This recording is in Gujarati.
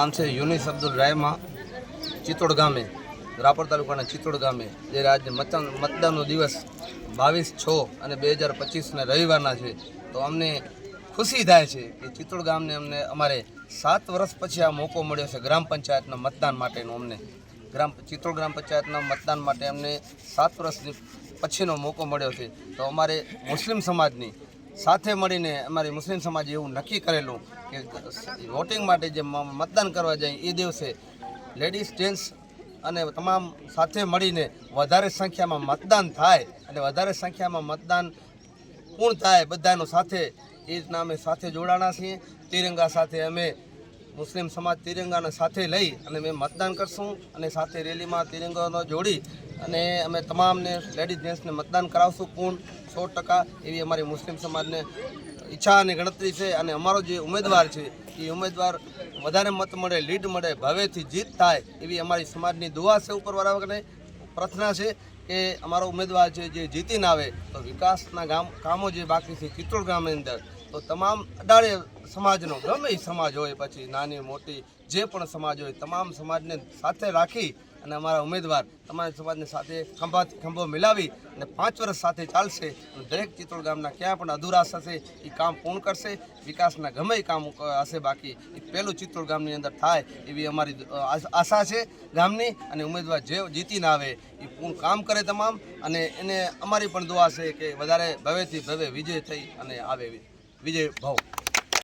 નામ છે યુનિસ અબ્દુલ રાયમા ચિત્તોડ ગામે, રાપર તાલુકાના ચિત્તોડ ગામે, જે આજે મતદાન, મતદાનનો દિવસ બાવીસ છ અને બે હજાર પચીસના રવિવારના છે. તો અમને ખુશી થાય છે કે ચિત્તોડ ગામને અમને અમારે સાત વર્ષ પછી આ મોકો મળ્યો છે ગ્રામ પંચાયતના મતદાન માટેનો અમને. ગ્રામ, ચિત્તોડ ગ્રામ પંચાયતના મતદાન માટે અમને સાત વર્ષની પછીનો મોકો મળ્યો છે. તો અમારે મુસ્લિમ સમાજની સાથે મળીને અમારી મુસ્લિમ સમાજે એવું નક્કી કરેલું કે વોટિંગ માટે જે મતદાન કરવા જાય એ દિવસે લેડીઝ જેન્ટ્સ અને તમામ સાથે મળીને વધારે સંખ્યામાં મતદાન થાય અને વધારે સંખ્યામાં મતદાન પૂર્ણ થાય બધાનો સાથે એ રીતના અમે સાથે જોડાણા છીએ. તિરંગા સાથે અમે મુસ્લિમ સમાજ તિરંગાને સાથે લઈ અને અમે મતદાન કરશું અને સાથે રેલીમાં તિરંગાનો જોડી અને અમે તમામને લેડીઝ જેન્ટ્સને મતદાન કરાવશું પૂર્ણ સો ટકા એવી અમારી મુસ્લિમ સમાજને ઈચ્છા અને ગણતરી છે અને અમારો જે ઉમેદવાર છે, એ ઉમેદવાર વધારે મત મળે, લીડ મળે, ભાવેથી જીત થાય એવી અમારી સમાજની દુઆ છે ઉપરવાળા વગરને પ્રાર્થના છે. કે અમારો ઉમેદવાર છે જે જીતીને આવે તો વિકાસના ગામ કામો જે બાકી છે ચિત્રોડ ગામની અંદર, તો તમામ અડાળે સમાજનો, ગમે સમાજ હોય, પછી નાની, મોટી જે પણ સમાજ હોય, તમામ સમાજને સાથે રાખી અને અમારા ઉમેદવાર તમામ સમાજને સાથે ખંભાથી ખંભો મિલાવી અને પાંચ વર્ષ સાથે ચાલશે. અને દરેક ચિત્રોડ ગામના ક્યાં પણ અધુરાશ હશે, એ કામ પૂર્ણ કરશે. વિકાસના ગમે કામ હશે બાકી, એ પહેલું ચિત્રોડ ગામની અંદર થાય એવી અમારી આશા છે ગામની. અને ઉમેદવાર જે જીતીને આવે, એ પૂર્ણ કામ કરે તમામ. અને એને અમારી પણ દુઆ છે કે વધારે ભવ્યથી ભવ્ય વિજય થઈ અને આવે વિજય ભાવ.